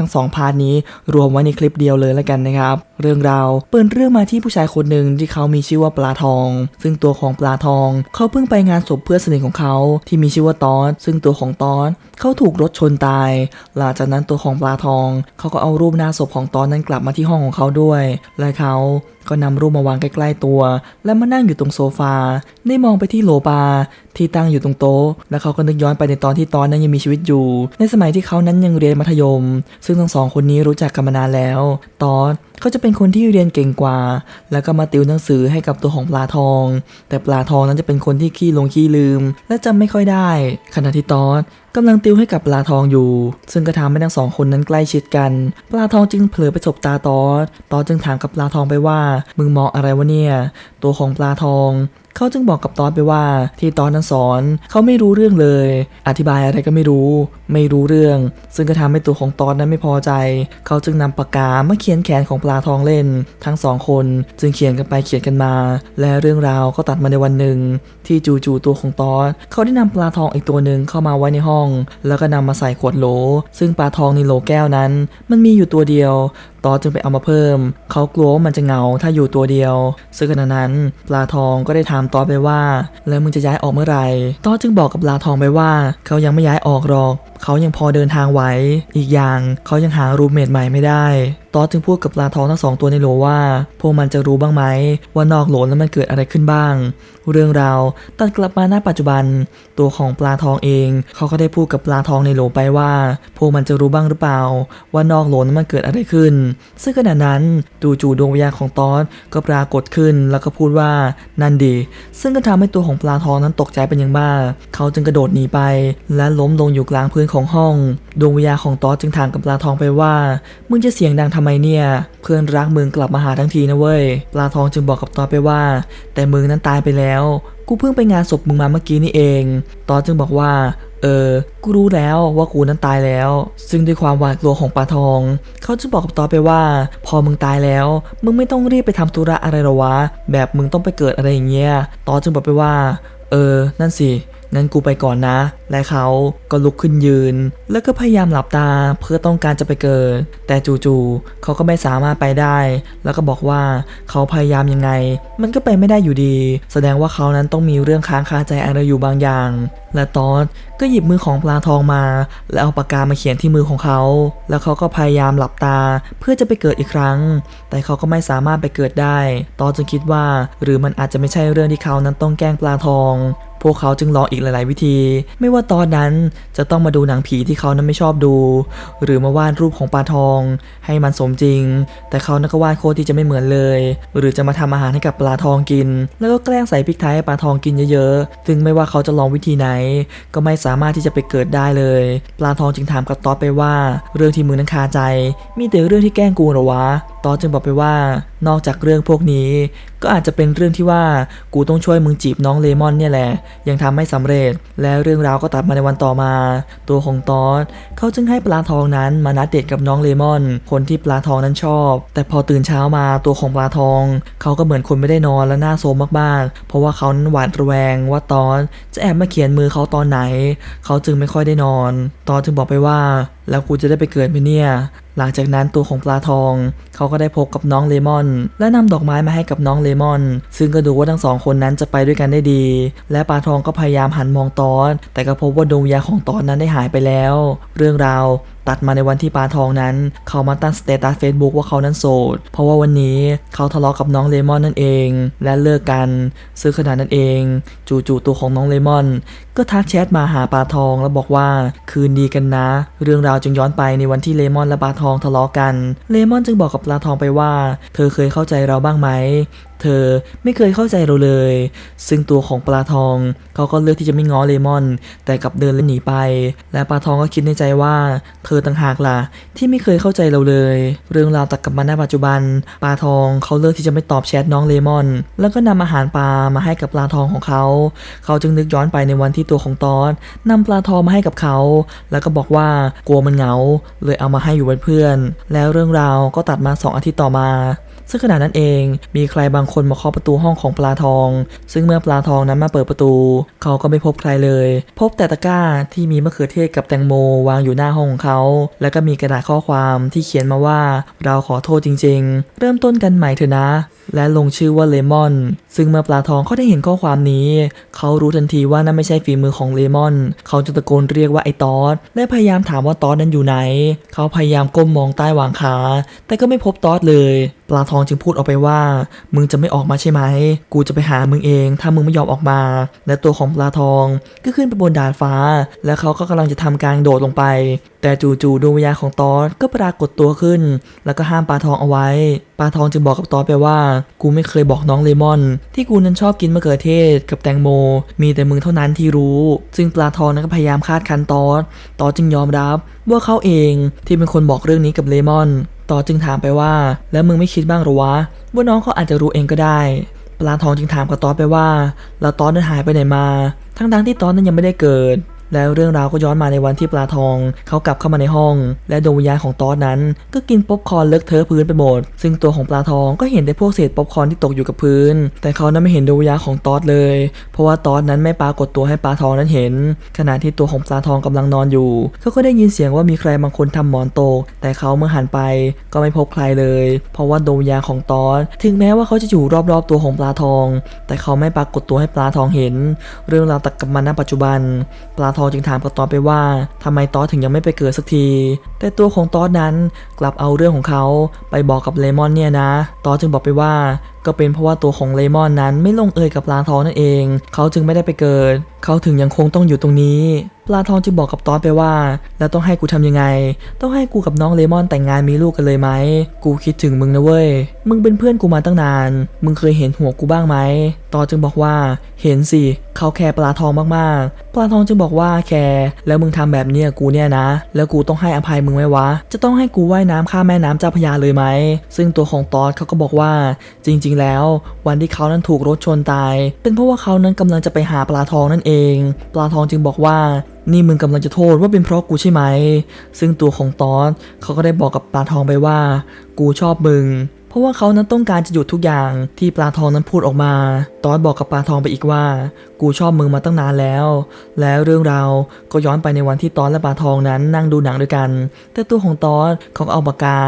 ทั้งสองพาร์ทนี้รวมไว้ในคลิปเดียวเลยแล้วกันนะครับ เรื่องราวเปิดเรื่องมาที่ผู้ชายคนหนึ่งที่เขามีชื่อว่าปลาทอง ซึ่งตัวของปลาทอง เขาเพิ่งไปงานศพเพื่อนสนิทของเขาที่มีชื่อว่าตอสซึ่งตัวของตอสเขาถูกรถชนตาย หลังจากนั้นตัวของปลาทองเขาก็เอารูปหน้าศพของตอนนั้นกลับมาที่ห้องของเขาด้วย และเขาก็นำรูปมาวางใกล้ๆตัว และมานั่งอยู่ตรงโซฟา ได้มองไปที่โลบาที่ตั้งอยู่ตรงโต๊ะ และเขาก็นึกย้อนไปในตอนที่ตอนนั้นยังมีชีวิตอยู่ ในสมัยที่เขานั้นยังเรียนมัธยมซึ่งทั้งสองคนนี้รู้จักกันมานานแล้ว ตอนเขาจะเป็นคนที่เรียนเก่งกว่า แล้วก็มาติวหนังสือให้กับตัวของปลาทอง แต่ปลาทองนั้นจะเป็นคนที่ขี้ลงขี้ลืม และจำไม่ค่อยได้ ขณะที่ตอด กำลังติวให้กับปลาทองอยู่ ซึ่งก็ทำให้ทั้งสองคนนั้นใกล้ชิดกัน ปลาทองจึงเผลอไปสบตาตอสตอสจึงถามกับปลาทองไปว่า มึงมองอะไรวะเนี่ย ตัวของปลาทองเขาจึงบอกกับตอนไปว่าที่ตอนนั้นสอนเขาไม่รู้เรื่องเลย อธิบายอะไรก็ไม่รู้ ไม่รู้เรื่อง ซึ่งก็ทำให้ตัวของตอนนั้นไม่พอใจ เขาจึงนำปากกามาเขียนแขนของปลาทองเล่น ทั้งสองคนจึงเขียนกันไปเขียนกันมา และเรื่องราวก็ตัดมาในวันหนึ่ง ที่จู่ๆตัวของตอนเขาได้นำปลาทองอีกตัวหนึ่งเข้ามาไว้ในห้องแล้วก็นำมาใส่ขวดโหล ซึ่งปลาทองในโหลแก้วนั้น มันมีอยู่ตัวเดียวตอสจึงไปเอามาเพิ่ม เขากลัวว่ามันจะเงาถ้าอยู่ตัวเดียว ซึ่งขณะนั้นปลาทองก็ได้ถามตอสไปว่า แล้วมึงจะย้ายออกเมื่อไหร่ตอสจึงบอกกับปลาทองไปว่า เขายังไม่ย้ายออกหรอก เขายังพอเดินทางไหวอีกอย่างเขายังหารูเมทใหม่ไม่ได้ตอสจึงพูดกับปลาทองทั้งสองตัวในโหลว่า พวกมันจะรู้บ้างไหมว่านอกโหลนั้นมันเกิดอะไรขึ้นบ้าง เรื่องราวตัดกลับมาณปัจจุบัน ตัวของปลาทองเอง เขาก็ได้พูดกับปลาทองในโหลไปว่า พวกมันจะรู้บ้างหรือเปล่า ว่านอกโหลนั้นมันเกิดอะไรขึ้นซึ่งขณะนั้นจู่ๆดวงวิญญาณของตอสก็ปรากฏขึ้นแล้วก็พูดว่านั่นดี ซึ่งก็ทำให้ตัวของปลาทองนั้นตกใจเป็นอย่างมาก เขาจึงกระโดดหนีไป และล้มลงอยู่กลางพื้นของห้อง ดวงวิญญาณของตอสจึงถามกับปลาทองไปว่า มึงจะเสียงดังทำไมเนี่ย เพื่อนรักมึงกลับมาหาทั้งทีนะเว้ย ปลาทองจึงบอกกับตอสไปว่า แต่มึงนั้นตายไปแล้ว กูเพิ่งไปงานศพมึงมาเมื่อกี้นี่เอง ตอสจึงบอกว่า เออ กูรู้แล้วว่ากูนั้นตายแล้ว ซึ่งด้วยความหวาดกลัวของปลาทอง เขาจะบอกกับตอไปว่า พอมึงตายแล้ว มึงไม่ต้องรีบไปทำธุระอะไรหรอวะ แบบมึงต้องไปเกิดอะไรอย่างเงี้ย ตอจึงบอกไปว่า เออ นั่นสิ งั้นกูไปก่อนนะ และเขาก็ลุกขึ้นยืน แล้วก็พยายามหลับตาเพื่อต้องการจะไปเกิด แต่จู่ๆเขาก็ไม่สามารถไปได้ แล้วก็บอกว่าเขาพยายามยังไง มันก็ไปไม่ได้อยู่ดี แสดงว่าเขานั้นต้องมีเรื่องค้างคาใจอะไรอยู่บางอย่าง และตอสก็หยิบมือของปลาทองมา แล้วเอาปากกามาเขียนที่มือของเขา แล้วเขาก็พยายามหลับตาเพื่อจะไปเกิดอีกครั้ง แต่เขาก็ไม่สามารถไปเกิดได้ ตอสจึงคิดว่า หรือมันอาจจะไม่ใช่เรื่องที่เขานั้นต้องแกล้งปลาทอง พวกเขาจึงลองอีกหลาย ๆ วิธี ไม่ว่าตอนนั้นจะต้องมาดูหนังผีที่เขานั้นไม่ชอบดู หรือมาวาดรูปของปลาทอง ให้มันสมจริง แต่เขานั้นก็วาดโคตรที่จะไม่เหมือนเลย หรือจะมาทำอาหารให้กับปลาทองกิน แล้วก็แกล้งใส่พริกไทยให้ปลาทองกินเยอะ ๆ ซึ่งไม่ว่าเขาจะลองวิธีไหน ก็ไม่สามารถที่จะไปเกิดได้เลย ปลาทองจึงถามกับต๊อสไปว่า เรื่องที่มึงนั้นคาใจ มีแต่เรื่องที่แกล้งกูหรอวะตอสจึงบอกไปว่านอกจากเรื่องพวกนี้ ก็อาจจะเป็นเรื่องที่ว่ากูต้องช่วยมึงจีบน้องเลมอนเนี่ยแหละ ยังทำไม่สำเร็จ และเรื่องราวก็ตัดมาในวันต่อมา ตัวของตอสเขาจึงให้ปลาทองนั้นมานัดเดทกับน้องเลมอน คนที่ปลาทองนั้นชอบ แต่พอตื่นเช้ามาตัวของปลาทอง เขาก็เหมือนคนไม่ได้นอนและหน้าโซมมากๆ เพราะว่าเขานั้นหวาดระแวงว่าตอสจะแอบมาเขียนมือเขาตอนไหน เขาจึงไม่ค่อยได้นอน ตอสจึงบอกไปว่า แล้วกูจะได้ไปเกิดไหมเนี่ย หลังจากนั้นตัวของปลาทอง เขาก็ได้พบกับน้องเลมอน และนำดอกไม้มาให้กับน้องเลมอน ซึ่งก็ดูว่าทั้งสองคนนั้นจะไปด้วยกันได้ดี และปลาทองก็พยายามหันมองตอน แต่ก็พบว่าดวงวิญญาณของตอนนั้นได้หายไปแล้ว เรื่องราว ตัดมาในวันที่ปลาทองนั้น เขามาตั้งสเตตัสเฟซบุ๊กว่าเขานั้นโสด เพราะว่าวันนี้เขาทะเลาะกับน้องเลมอนนั่นเอง และเลิกกัน ซึ่งขณะนั้นเอง จู่ๆตัวของน้องเลมอน ก็ทักแชทมาหาปลาทองแล้วบอกว่าคืนดีกันนะ เรื่องราวจึงย้อนไปในวันที่เลมอนและปลาทองทะเลาะกัน เลมอนจึงบอกกับปลาทองไปว่า เธอเคยเข้าใจเราบ้างไหม เธอไม่เคยเข้าใจเราเลย ซึ่งตัวของปลาทองเขาก็เลือกที่จะไม่ง้อเลมอน แต่กลับเดินและหนีไป และปลาทองก็คิดในใจว่า เธอต่างหากล่ะที่ไม่เคยเข้าใจเราเลย เรื่องราวตัดกลับมาในปัจจุบัน ปลาทองเขาเลือกที่จะไม่ตอบแชทน้องเลมอน แล้วก็นำอาหารปลามาให้กับปลาทองของเขา เขาจึงนึกย้อนไปในวันที่ตัวของตอสนำปลาทองมาให้กับเขา แล้วก็บอกว่ากลัวมันเหงา เลยเอามาให้อยู่เป็นเพื่อน แล้วเรื่องราวก็ตัดมาสองอาทิตย์ต่อมา ซึ่งขณะนั้นเอง มีใครบางคนมาเคาะประตูห้องของปลาทอง ซึ่งเมื่อปลาทองนั้นมาเปิดประตู เขาก็ไม่พบใครเลย พบแต่ตะกร้าที่มีมะเขือเทศกับแตงโมวางอยู่หน้าห้องของเขา แล้วก็มีกระดาษข้อความที่เขียนมาว่าเราขอโทษจริง ๆ เริ่มต้นกันใหม่เถอะนะ และลงชื่อว่าเลมอน ซึ่งเมื่อปลาทองเขาได้เห็นข้อความนี้ เขารู้ทันทีว่านั่นไม่ใช่ฝีมือของเลมอน เขาจึงตะโกนเรียกว่าไอ้ตอสและพยายามถามว่าตอสนั้นอยู่ไหน เขาพยายามก้มมองใต้หว่างขา แต่ก็ไม่พบตอสเลย ปลาทองจึงพูดออกไปว่า มึงจะไม่ออกมาใช่ไหม กูจะไปหามึงเอง ถ้ามึงไม่ยอมออกมา และตัวของปลาทองก็ขึ้นไปบนดาดฟ้า และเขาก็กำลังจะทำการโดดลงไป แต่จู่ๆดวงวิญญาณของตอสก็ปรากฏตัวขึ้น แล้วก็ห้ามปลาทองเอาไว้ปลาทองจึงบอกกับตอสไปว่า กูไม่เคยบอกน้องเลมอน ที่กูนั้นชอบกินมะเขือเทศกับแตงโม มีแต่มึงเท่านั้นที่รู้ ซึ่งปลาทองนั้นก็พยายามคาดคันตอสตอสจึงยอมรับ ว่าเขาเองที่เป็นคนบอกเรื่องนี้กับเลมอน ตอจึงถามไปว่า แล้วมึงไม่คิดบ้างหรอวะว่าน้องเขาอาจจะรู้เองก็ได้ ปลาทองจึงถามกับตอไปว่า แล้วตอนนั้นหายไปไหนมา ทั้งๆที่ตอนนั้นยังไม่ได้เกิด แล้วเรื่องราวก็ย้อนมาในวันที่ปลาทอง เขากลับเข้ามาในห้อง และดวงวิญญาณของตอสนั้น ก็กินป๊อปคอร์นเลอะเทอะพื้นไปหมด ซึ่งตัวของปลาทองก็เห็นแต่พวกเศษป๊อปคอร์นที่ตกอยู่กับพื้น แต่เขานั้นไม่เห็นดวงวิญญาณของตอสเลย เพราะว่าตอสนั้นไม่ปรากฏตัวให้ปลาทองนั้นเห็น ขณะที่ตัวของปลาทองกำลังนอนอยู่ เขาก็ได้ยินเสียงว่ามีใครบางคนทำหมอนตก แต่เขาเมื่อหันไปก็ไม่พบใครเลย เพราะว่าดวงวิญญาณของตอสถึงแม้ว่าเขาจะอยู่รอบๆตัวของปลาทอง แต่เขาไม่ปรากฏตัวให้ปลาทองเห็น เรื่องราวตัดกับมาณปัจจุบันปลาทองจึงถามกับตอสไปว่าทำไมตอสถึงยังไม่ไปเกิดสักที แต่ตัวของตอสนั้นกลับเอาเรื่องของเขาไปบอกกับเลมอนเนี่ยนะ ตอสจึงบอกไปว่าก็เป็นเพราะว่าตัวของเลมอนนั้นไม่ลงเอยกับปลาทองนั่นเอง เขาจึงไม่ได้ไปเกิด เขาถึงยังคงต้องอยู่ตรงนี้ปลาทองจึงบอกกับตอสไปว่า แล้วต้องให้กูทำยังไง ต้องให้กูกับน้องเลมอนแต่งงานมีลูกกันเลยไหม กูคิดถึงมึงนะเว้ย มึงเป็นเพื่อนกูมาตั้งนาน มึงเคยเห็นหัวกูบ้างไหม ตอสจึงบอกว่า เห็นสิ เขาแคร์ปลาทองมากๆ ปลาทองจึงบอกว่าแคร์แล้วมึงทำแบบเนี้ยกูเนี่ยนะ แล้วกูต้องให้อภัยมึงไหมวะ จะต้องให้กูว่ายน้ำข้ามแม่น้ำเจ้าพยาเลยไหม ซึ่งตัวของตอสเขาก็บอกว่า จริงๆ แล้ว วันที่เขานั้นถูกรถชนตาย เป็นเพราะว่าเขานั้นกำลังจะไปหาปลาทองนั่นเอง ปลาทองจึงบอกว่านี่มึงกำลังจะโทษว่าเป็นเพราะกูใช่ไหม ซึ่งตัวของตอสเขาก็ได้บอกกับปลาทองไปว่า กูชอบมึง เพราะว่าเขานั้นต้องการจะหยุดทุกอย่างที่ปลาทองนั้นพูดออกมา ตอสบอกกับปลาทองไปอีกว่า กูชอบมึงมาตั้งนานแล้ว แล้วเรื่องราวก็ย้อนไปในวันที่ตอสและปลาทองนั้นนั่งดูหนังด้วยกัน แต่ตัวของตอสเขาเอาปากกา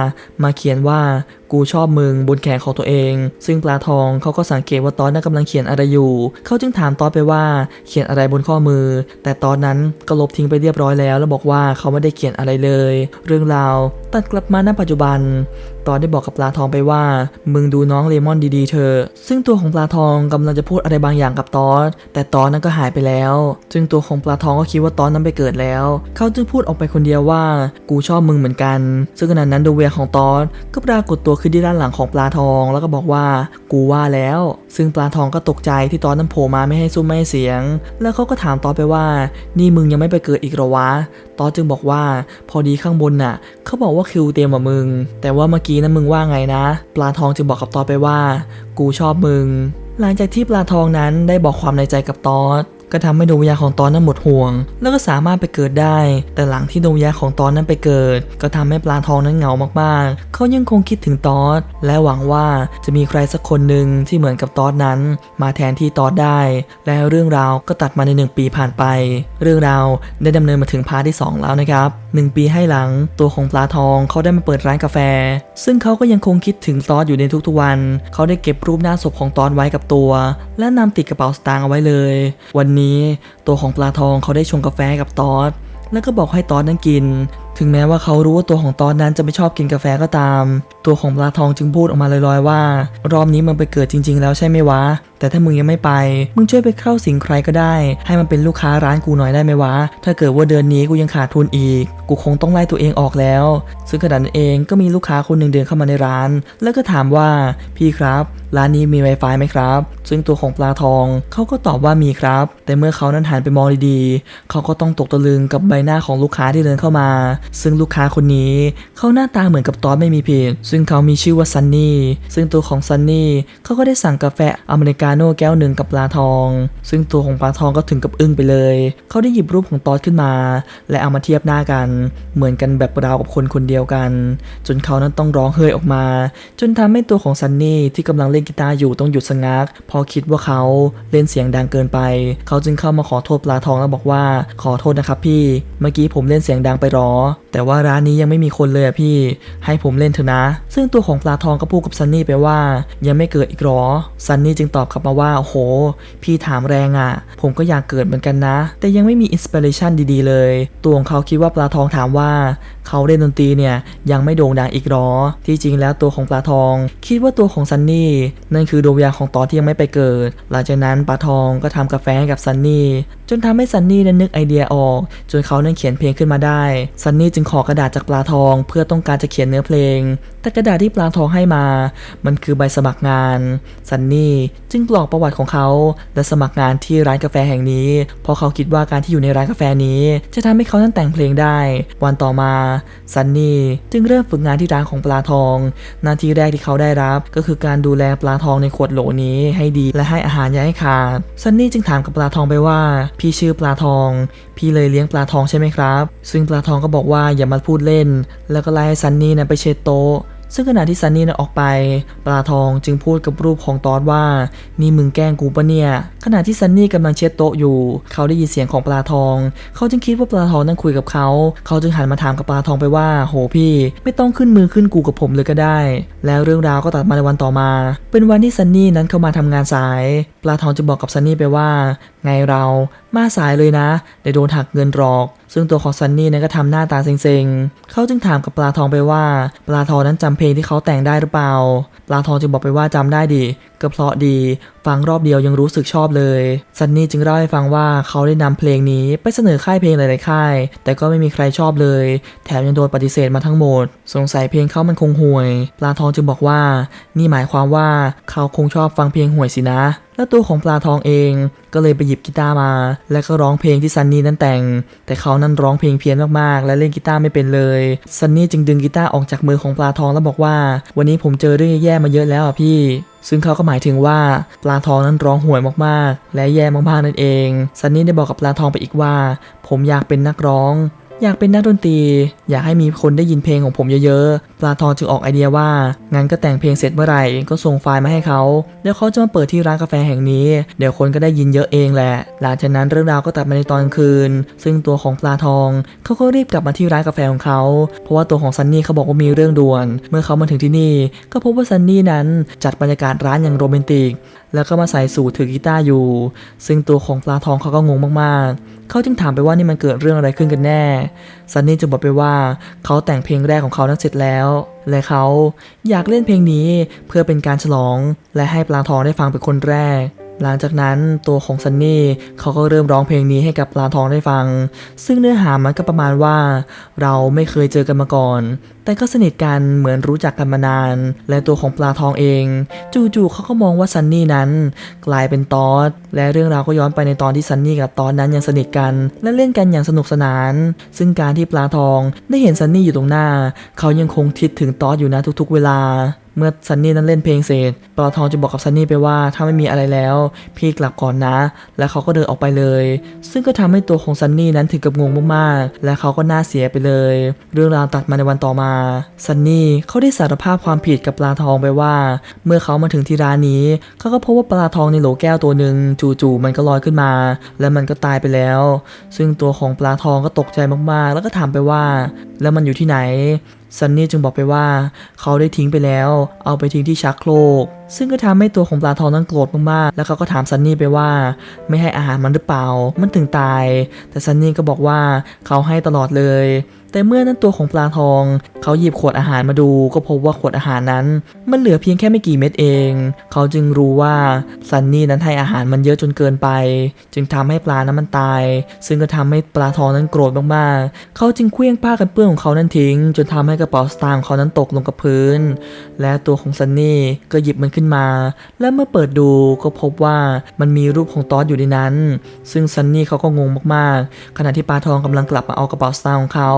มาเขียนว่ากูชอบมึงบนแขนของตัวเอง ซึ่งปลาทองเขาก็สังเกตว่าตอสนั้นกำลังเขียนอะไรอยู่ เขาจึงถามตอสไปว่าเขียนอะไรบนข้อมือ แต่ตอนนั้นก็ลบทิ้งไปเรียบร้อยแล้ว แล้วบอกว่าเขาไม่ได้เขียนอะไรเลย เรื่องราวตัดกลับมาณปัจจุบัน ตอนได้บอกกับปลาทองไปว่า มึงดูน้องเลมอนดีๆเธอ ซึ่งตัวของปลาทองกำลังจะพูดอะไรบางอย่างกับตอสแต่แต่ตอนนั้นก็หายไปแล้วซึ่งตัวของปลาทองก็คิดว่าตอนนั้นไปเกิดแล้ว เขาจึงพูดออกไปคนเดียวว่า กูชอบมึงเหมือนกัน ซึ่งขณะนั้นดวงวิญญาณของตอสก็ปรากฏตัวขึ้นที่ด้านหลังของปลาทอง แล้วก็บอกว่า กูว่าแล้ว ซึ่งปลาทองก็ตกใจที่ตอนนั้นโผล่มาไม่ให้ซุ้มไม่ให้เสียง แล้วเขาก็ถามตอสไปว่า นี่มึงยังไม่ไปเกิดอีกหรอวะตอสจึงบอกว่า พอดีข้างบนน่ะ เขาบอกว่าคิวเต็มอะมึง แต่ว่าเมื่อกี้นั้นมึงว่าไงนะ ปลาทองจึงบอกกับตอสไปว่า กูชอบมึง หลังจากที่ปลาทองนั้นได้บอกความในใจกับตอสก็ทำให้ดวงวิญญาณของตอนนั้นหมดห่วง แล้วก็สามารถไปเกิดได้ แต่หลังที่ดวงวิญญาณของตอนนั้นไปเกิด ก็ทำให้ปลาทองนั้นเหงามากๆ เขายังคงคิดถึงตอสและหวังว่าจะมีใครสักคนหนึ่งที่เหมือนกับตอสนั้น มาแทนที่ตอสได้ แล้วเรื่องราวก็ตัดมาในหนึ่งปีผ่านไป เรื่องราวได้ดำเนินมาถึงพาร์ทที่สองแล้วนะครับหนึ่งปีให้หลัง ตัวของปลาทองเขาได้มาเปิดร้านกาแฟ ซึ่งเขาก็ยังคงคิดถึงตอสอยู่ในทุกๆวัน เขาได้เก็บรูปหน้าศพของตอสไว้กับตัว และนำติดกระเป๋าสตางค์เอาไว้เลย วันนี้ตัวของปลาทองเขาได้ชงกาแฟกับตอสแล้วก็บอกให้ตอสนั้นกินถึงแม้ว่าเขารู้ว่าตัวของตอสนั้นจะไม่ชอบกินกาแฟก็ตาม ตัวของปลาทองจึงพูดออกมาลอยๆว่า รอบนี้มันไปเกิดจริง ๆ แล้วใช่ไหมวะ แต่ถ้ามึงยังไม่ไป มึงช่วยไปเข้าสิงใครก็ได้ ให้มันเป็นลูกค้าร้านกูหน่อยได้ไหมวะ ถ้าเกิดว่าเดือนนี้กูยังขาดทุนอีก กูคงต้องไล่ตัวเองออกแล้ว ซึ่งขณะนั้นเองก็มีลูกค้าคนหนึ่งเดินเข้ามาในร้าน แล้วก็ถามว่าพี่ครับร้านนี้มี Wi-Fi ไหมครับ ซึ่งตัวของปลาทองเขาก็ตอบว่ามีครับ แต่เมื่อเขานั้นหันไปมองดีๆ เขาก็ต้องตกตะลึงกับใบหน้าของลูกค้าที่เดินเข้ามาซึ่งลูกค้าคนนี้เขาหน้าตาเหมือนกับตอนไม่มีผิดซึ่งเขามีชื่อว่าซันนี่ซึ่งตัวของซันนี่เขาก็ได้สั่งกาแฟอเมริกาโน่แก้วหนึ่งกับปลาทอง ซึ่งตัวของปลาทองก็ถึงกับอึ้งไปเลย เขาได้หยิบรูปของตอสขึ้นมา และเอามาเทียบหน้ากัน เหมือนกันแบบราวกับคนคนเดียวกัน จนเขานั้นต้องร้องเฮยออกมา จนทำให้ตัวของซันนี่ที่กำลังเล่นกีตาร์อยู่ต้องหยุดสะงัก พอคิดว่าเขาเล่นเสียงดังเกินไป เขาจึงเข้ามาขอโทษปลาทองแล้วบอกว่าขอโทษนะครับพี่ เมื่อกี้ผมเล่นเสียงดังไปหรอแต่ว่าร้านนี้ยังไม่มีคนเลยอะพี่ ให้ผมเล่นเถอะนะ ซึ่งตัวของปลาทองก็พูดกับซันนี่ไปว่า ยังไม่เกิดอีกหรอ ซันนี่จึงตอบกลับมาว่าโอ้โหพี่ถามแรงอะผมก็อยากเกิดเหมือนกันนะ แต่ยังไม่มีอินสปิเรชันดีๆเลย ตัวของเขาคิดว่าปลาทองถามว่าเขาเล่นดนตรีเนี่ยยังไม่โด่งดังอีกหรอ ที่จริงแล้วตัวของปลาทอง คิดว่าตัวของซันนี่นั่นคือดวงวิญญาณของตอนที่ยังไม่ไปเกิด หลังจากนั้นปลาทองก็ทำกาแฟให้กับซันนี่จนทำให้ซันนี่นั้นนึกไอเดียออก จนเขานั้นเขียนเพลงขึ้นมาได้ซันนี่จึงขอกระดาษจากปลาทอง เพื่อต้องการจะเขียนเนื้อเพลง แต่กระดาษที่ปลาทองให้มา มันคือใบสมัครงานซันนี่จึงกรอกประวัติของเขาและสมัครงานที่ร้านกาแฟแห่งนี้ เพราะเขาคิดว่าการที่อยู่ในร้านกาแฟนี้ จะทำให้เขานั้นแต่งเพลงได้ วันต่อมาซันนี่จึงเริ่มฝึกงานที่ร้านของปลาทอง หน้าที่แรกที่เขาได้รับ ก็คือการดูแลปลาทองในขวดโหลนี้ให้ดีและให้อาหารอย่าให้ขาดซันนี่จึงถามกับปลาทองไปว่า พี่ชื่อปลาทอง พี่เลยเลี้ยงปลาทองใช่ไหมครับ ซึ่งปลาทองก็บอกว่าอย่ามาพูดเล่น แล้วก็ไล่ให้ซันนี่นะไปเช็ดโต๊ะ ซึ่งขณะที่ซันนี่นั้นออกไป ปลาทองจึงพูดกับรูปของตอนว่า นี่มึงแกล้งกูปะเนี่ย ขณะที่ซันนี่กำลังเช็ดโต๊ะอยู่ เขาได้ยินเสียงของปลาทอง เขาจึงคิดว่าปลาทองนั่งคุยกับเขา เขาจึงหันมาถามกับปลาทองไปว่า โหพี่ ไม่ต้องขึ้นมือขึ้นกูกับผมเลยก็ได้ แล้วเรื่องราวก็ตัดมาในวันต่อมา เป็นวันที่ซันนี่นั้นเข้ามาทำงานสายปลาทองจึงบอกกับซันนี่ไปว่า ไงเรามาสายเลยนะเดี๋ยวโดนหักเงินหรอก ซึ่งตัวของซันนี่นั้นก็ทำหน้าตาเซ็งๆ เขาจึงถามกับปลาทองไปว่า ปลาทองนั้นจำเพลงที่เขาแต่งได้หรือเปล่า ปลาทองจึงบอกไปว่าจำได้ดิ ก็เพราะดีฟังรอบเดียวยังรู้สึกชอบเลยซันนี่จึงเล่าให้ฟังว่าเขาได้นำเพลงนี้ไปเสนอค่ายเพลงหลายๆค่าย แต่ก็ไม่มีใครชอบเลย แถมยังโดนปฏิเสธมาทั้งหมด สงสัยเพลงเขามันคงห่วย ปลาทองจึงบอกว่า นี่หมายความว่าเขาคงชอบฟังเพลงห่วยสินะ แล้วตัวของปลาทองเองก็เลยไปหยิบกีตาร์มา แล้วก็ร้องเพลงที่ซันนี่นั้นแต่ง แต่เขานั้นร้องเพลงเพี้ยนมากๆ และเล่นกีตาร์ไม่เป็นเลยซันนี่จึงดึงกีตาร์ออกจากมือของปลาทองแล้วบอกว่า วันนี้ผมเจอเรื่องแย่ๆมาเยอะแล้วอะพี่ซึ่งเขาก็หมายถึงว่าปลาทองนั้นร้องห่วยมากๆ และแย่มากๆนั่นเอง ซันนี่ได้บอกกับปลาทองไปอีกว่า ผมอยากเป็นนักร้อง อยากเป็นนักดนตรี อยากให้มีคนได้ยินเพลงของผมเยอะๆ ปลาทองจึงออกไอเดียว่างั้นก็แต่งเพลงเสร็จเมื่อไหร่ก็ส่งไฟล์มาให้เขาเดี๋ยวเขาจะมาเปิดที่ร้านกาแฟแห่งนี้ เดี๋ยวคนก็ได้ยินเยอะเองแหละ หลังจากนั้นเรื่องราวก็ตัดมาในตอนกลางคืน ซึ่งตัวของปลาทองเขาก็รีบกลับมาที่ร้านกาแฟของเขา เพราะว่าตัวของซันนี่เขาบอกว่ามีเรื่องด่วน เมื่อเขามาถึงที่นี่ ก็พบว่าซันนี่นั้นจัดบรรยากาศร้านอย่างโรแมนติก แล้วก็มาใส่สูทถือกีตาร์อยู่ ซึ่งตัวของปลาทองเขาก็งงมากๆ เขาจึงถามไปว่านี่มันเกิดเรื่องอะไรขึ้นกันแน่ ซันนี่จึงบอกไปว่าเขาแต่งเพลงแรกของเขานั้นเสร็จแล้ว และเขาอยากเล่นเพลงนี้เพื่อเป็นการฉลอง และให้ปลาทองได้ฟังเป็นคนแรก หลังจากนั้นตัวของซันนี่เขาก็เริ่มร้องเพลงนี้ให้กับปลาทองได้ฟัง ซึ่งเนื้อหามันก็ประมาณว่า เราไม่เคยเจอกันมาก่อน แต่ก็สนิทกันเหมือนรู้จักกันมานาน และตัวของปลาทองเอง จู่ๆเขาก็มองว่าซันนี่นั้น กลายเป็นตอสและเรื่องราวก็ย้อนไปในตอนที่ซันนี่กับตอสนั้นยังสนิทกัน และเล่นกันอย่างสนุกสนาน ซึ่งการที่ปลาทองได้เห็นซันนี่อยู่ตรงหน้า เขายังคงคิดถึงตอสอยู่นะทุกๆ เวลา เมื่อซันนี่นั้นเล่นเพลงเสร็จปลาทองจะบอกกับซันนี่ไปว่าถ้าไม่มีอะไรแล้ว พี่กลับก่อนนะ และเขาก็เดินออกไปเลย ซึ่งก็ทำให้ตัวของซันนี่นั้นถึงกับงงมากๆ และเขาก็น่าเสียไปเลย เรื่องราวตัดมาในวันต่อมาซันนี่เขาได้สารภาพความผิดกับปลาทองไปว่า เมื่อเขามาถึงที่ร้านนี้เขาก็พบว่าปลาทองในโหลแก้วตัวหนึ่งจู่ๆมันก็ลอยขึ้นมา และมันก็ตายไปแล้ว ซึ่งตัวของปลาทองก็ตกใจมากๆ แล้วก็ถามไปว่า แล้วมันอยู่ที่ไหน ซันนี่จึงบอกไปว่า เขาได้ทิ้งไปแล้ว เอาไปทิ้งที่ชักโครก ซึ่งก็ทำให้ตัวของปลาทองนั้นโกรธมากๆ แล้วเขาก็ถามซันนี่ไปว่า ไม่ให้อาหารมันหรือเปล่า มันถึงตาย แต่ซันนี่ก็บอกว่าเขาให้ตลอดเลย แต่เมื่อนั้นตัวของปลาทอง เขาหยิบขวดอาหารมาดู ก็พบว่าขวดอาหารนั้น มันเหลือเพียงแค่ไม่กี่เม็ดเอง เขาจึงรู้ว่าซันนี่นั้นให้อาหารมันเยอะจนเกินไป จึงทำให้ปลานั้นมันตาย ซึ่งก็ทำให้ปลาทองนั้นโกรธมากๆ เขาจึงเคลี้ยงผ้ากันเปื้อนของเขานั้นทิ้ง จนทำให้กระเป๋าสตางค์เขานั้นตกลงกับพื้น และตัวของซันนี่ก็หยิบมันขึ้นขึ้นมา และเมื่อเปิดดูก็พบว่ามันมีรูปของตอสอยู่ในนั้น ซึ่งซันนี่เขาก็งงมากๆ ขณะที่ปลาทองกำลังกลับมาเอากระเป๋าสตางค์ของเขา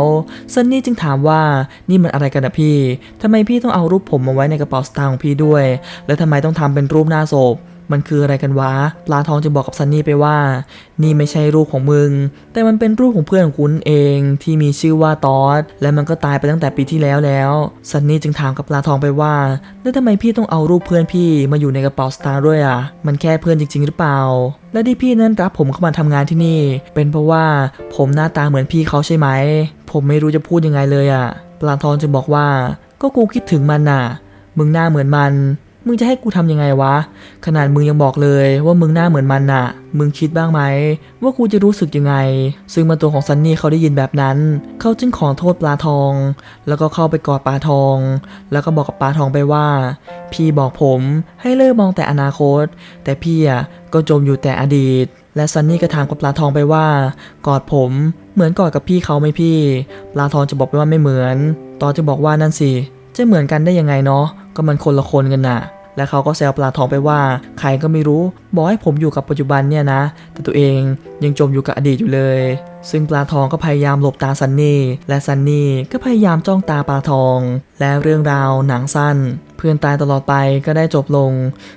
ซันนี่จึงถามว่านี่มันอะไรกันนะพี่ทำไมพี่ต้องเอารูปผมมาไว้ในกระเป๋าสตางค์ของพี่ด้วย และทำไมต้องทำเป็นรูปหน้าศพ มันคืออะไรกันวะ ปลาทองจะบอกกับซันนี่ไปว่า นี่ไม่ใช่รูปของมึง แต่มันเป็นรูปของเพื่อนของคุณเองที่มีชื่อว่าตอส และมันก็ตายไปตั้งแต่ปีที่แล้วแล้ว ซันนี่จึงถามกับปลาทองไปว่า แล้วทำไมพี่ต้องเอารูปเพื่อนพี่มาอยู่ในกระเป๋าสตางค์ด้วยอะ มันแค่เพื่อนจริง ๆ หรือเปล่า และที่พี่นั้นรับผมเข้ามาทำงานที่นี่ เป็นเพราะว่าผมหน้าตาเหมือนพี่เขาใช่ไหม ผมไม่รู้จะพูดยังไงเลยอะ ปลาทองจึงบอกว่า ก็กูคิดถึงมันน่ะ มึงหน้าเหมือนมัน มึงจะให้กูทำยังไงวะ ขนาดมึงยังบอกเลยว่ามึงหน้าเหมือนมันน่ะ มึงคิดบ้างไหม ว่ากูจะรู้สึกยังไง ซึ่งเมาตัวของซันนี่เขาได้ยินแบบนั้น เขาจึงขอโทษปลาทอง แล้วก็เข้าไปกอดปลาทอง แล้วก็บอกกับปลาทองไปว่า พี่บอกผมให้เลิกมองแต่อนาคต แต่พี่อะก็จมอยู่แต่อดีต และซันนี่ก็ถามกับปลาทองไปว่า กอดผมเหมือนกอดกับพี่เขาไหมพี่ ปลาทองจะบอกไปว่าไม่เหมือน ตอนจะบอกว่านั่นสิ จะเหมือนกันได้ยังไงเนาะก็มันคนละคนกันน่ะและเขาก็แซวปลาทองไปว่า ใครก็ไม่รู้ บอกให้ผมอยู่กับปัจจุบันเนี่ยนะ แต่ตัวเองยังจมอยู่กับอดีตอยู่เลย ซึ่งปลาทองก็พยายามหลบตาซันนี่ และซันนี่ก็พยายามจ้องตาปลาทอง และเรื่องราวหนังสั้น พื่อนตายตลอดไปก็ได้จบลง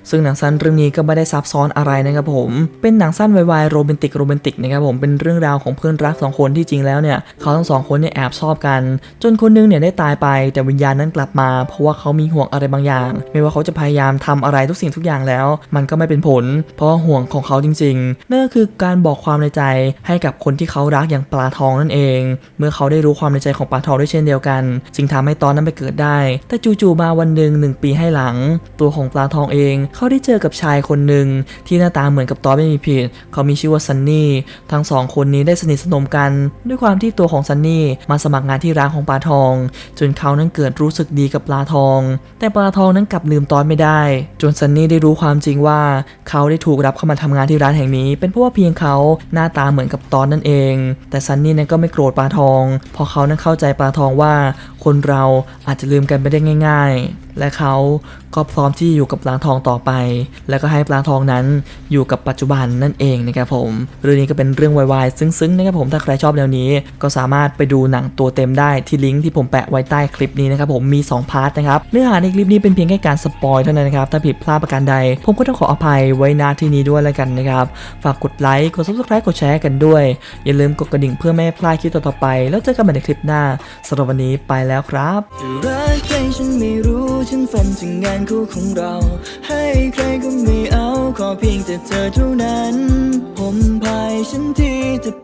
ซึ่งหนังสั้นเรื่องนี้ก็ไม่ได้ซับซ้อนอะไรนะครับผม เป็นหนังสั้นวายโรแมนติกโรแมนติกนะครับผมเป็นเรื่องราวของเพื่อนรักสองคนที่จริงแล้วเนี่ยเขาทั้งสองคนเนี่ยแอบชอบกัน จนคนนึงเนี่ยได้ตายไปแต่วิญญาณนั้นกลับมา เพราะว่าเขามีห่วงอะไรบางอย่าง ไม่ว่าเขาจะพยายามทำอะไรทุกสิ่งทุกอย่างแล้ว มันก็ไม่เป็นผล เพราะว่าห่วงของเขาจริงๆนั่นก็คือการบอกความในใจให้กับคนที่เขารักอย่างปลาทองนั่นเอง เมื่อเขาได้รู้ความในใจของปลาทองด้วยเช่นเดียวกัน จึงทำให้ตอนนั้นไปเกิดได้ แต่จู่ๆมาวันหนึ่งหนึ่งปีให้หลัง ตัวของปลาทองเองเขาได้เจอกับชายคนหนึ่งที่หน้าตาเหมือนกับตอนไม่มีผิด เขามีชื่อว่าซันนี่ทั้งสองคนนี้ได้สนิทสนมกัน ด้วยความที่ตัวของซันนี่มาสมัครงานที่ร้านของปลาทอง จนเขานั้นเกิดรู้สึกดีกับปลาทอง แต่ปลาทองนั้นกลับลืมตอนไม่ได้ จนซันนี่ได้รู้ความจริงว่า เขาได้ถูกรับเข้ามาทำงานที่ร้านแห่งนี้ เป็นเพราะว่าเพียงเขาหน้าตาเหมือนกับตอนนั่นเอง แต่ซันนี่นั้นก็ไม่โกรธปลาทองเพราะเขานั้นเข้าใจปลาทองว่า คนเราอาจจะลืมกันไปได้ง่าย ๆ และเขา ก็พร้อมที่อยู่กับปลาทองต่อไป แล้วก็ให้ปลาทองนั้นอยู่กับปัจจุบันนั่นเองนะครับผมเรื่องนี้ก็เป็นเรื่องวายๆซึ้งๆนะครับผมถ้าใครชอบแนวนี้ ก็สามารถไปดูหนังตัวเต็มได้ที่ลิงก์ที่ผมแปะไว้ใต้คลิปนี้นะครับผมมี 2 พาร์ทนะครับเนื้อหาในคลิปนี้เป็นเพียงแค่การสปอยเท่านั้นนะครับถ้าผิดพลาดประการใด ผมก็ต้องขออภัยไว้ณที่นี้ด้วยแล้วกันนะครับฝากกดไลค์กด subscribe กดแชร์กันด้วย อย่าลืมกดกระดิ่งเพื่อไม่ให้พลาดคลิปต่อๆไป แล้วเจอกันใหม่ในคลิปหน้าสำหรับวันนี้ไปแล้วครับคู่ของเรา ให้ใครก็ไม่เอา ขอเพียงแต่เธอเท่านั้น ผมพายฉันที่จะ